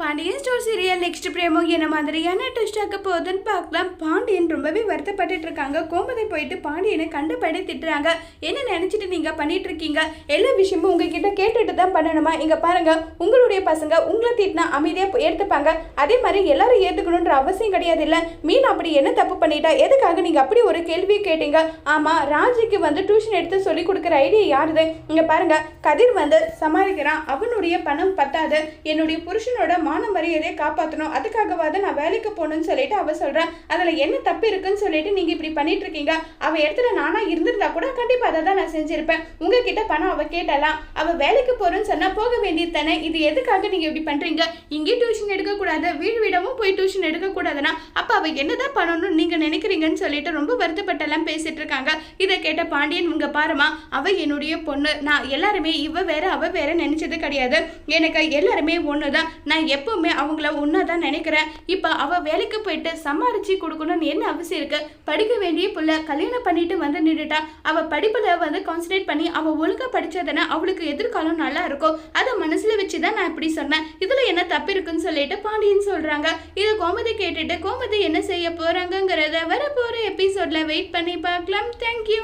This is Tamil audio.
Pandian store serial next promo என்ன மாதிரியான ட்விஸ்ட் ஆக்க போகுதுன்னு பார்க்கலாம். பாண்டியன் ரொம்பவே வருத்தப்பட்டுட்டு இருக்காங்க. கோமதை போயிட்டு பாண்டியனை கண்டபடி திட்டுறாங்க. என்ன நினைச்சிட்டு நீங்க பண்ணிட்டு இருக்கீங்க? எல்லா விஷயமும் உங்ககிட்ட கேட்டுட்டு தான் பண்ணணுமா? இங்க பாருங்க உங்களுடைய பசங்க உங்களை திட்டினா அமைதியா ஏற்றுப்பாங்க அதே மாதிரி எல்லாரும் ஏற்றுக்கணுன்ற அவசியம் கிடையாது இல்ல மீன் அப்படி என்ன தப்பு பண்ணிட்டா? எதுக்காக நீங்க அப்படி ஒரு கேள்வி கேட்டீங்க? ஆமா ராஜிக்கு வந்து டியூஷன் எடுத்து சொல்லி கொடுக்குற ஐடியா யாருது? இங்க பாருங்க கதிர் வந்து சமாளிக்கிறான். அவனுடைய பணம் பத்தாது. என்னுடைய புருஷனோட மான மரியாதையை காப்பாற்றணும் அதுக்காகவாது நான் வேலைக்கு போகணும்னு சொல்லிட்டு அவள் சொல்கிறான் அதுல என்ன தப்பு இருக்குன்னு சொல்லிட்டு நீங்க இப்படி பண்ணிட்டு இருக்கீங்க. அவள் இடத்துல நானா இருந்திருந்தா கூட கண்டிப்பாக அதை தான் நான் செஞ்சிருப்பேன். உங்ககிட்ட பணம் அவள் கேட்டலாம். அவள் வேலைக்கு போகிறேன்னு சொன்னால் போக வேண்டியது தானே. இது எதுக்காக நீங்கள் இப்படி பண்ணுறீங்க இங்கே டியூஷன் எடுக்கக்கூடாது. வீடு வீடமும் போய் டியூஷன் எடுக்கக்கூடாதுன்னா அவள் என்னதான் பண்ணணும்னு நீங்க நினைக்கிறீங்கன்னு சொல்லிட்டு ரொம்ப வருத்தப்பட்டெல்லாம் பேசிட்டு இருக்காங்க. இதை கேட்ட பாண்டியன் உங்க பாருமா அவ என்னுடைய பொண்ணு. நான் எல்லாருமே இவ வேற அவ வேற நினைச்சது கிடையாது. எனக்கு எல்லாருமே ஒண்ணுதான். நான் எப்பவுமே அவங்கள ஒன்றா தான் நினைக்கிறேன். இப்போ அவள் வேலைக்கு போயிட்டு சம்பாரிச்சு கொடுக்கணும்னு என்ன அவசியம் இருக்கு? படிக்க வேண்டிய புள்ள கல்யாணம் பண்ணிட்டு வந்து நின்றுட்டா அவள் படிப்பில் வந்து கான்சன்ட்ரேட் பண்ணி அவள் ஒழுங்காக படித்ததுன்னா அவளுக்கு எதிர்காலம் நல்லா இருக்கும். அதை மனசில் வச்சு தான் நான் இப்படி சொன்னேன். இதில் என்ன தப்பு இருக்குன்னு சொல்லிட்டு பாண்டியன் சொல்கிறாங்க இது கோமதி கேட்டுட்டு கோமதி என்ன செய்ய போகிறாங்கங்கிறத வரப்போற எபிசோட்ல எபிசோடில் வெயிட் பண்ணி பார்க்கலாம். தேங்க்யூ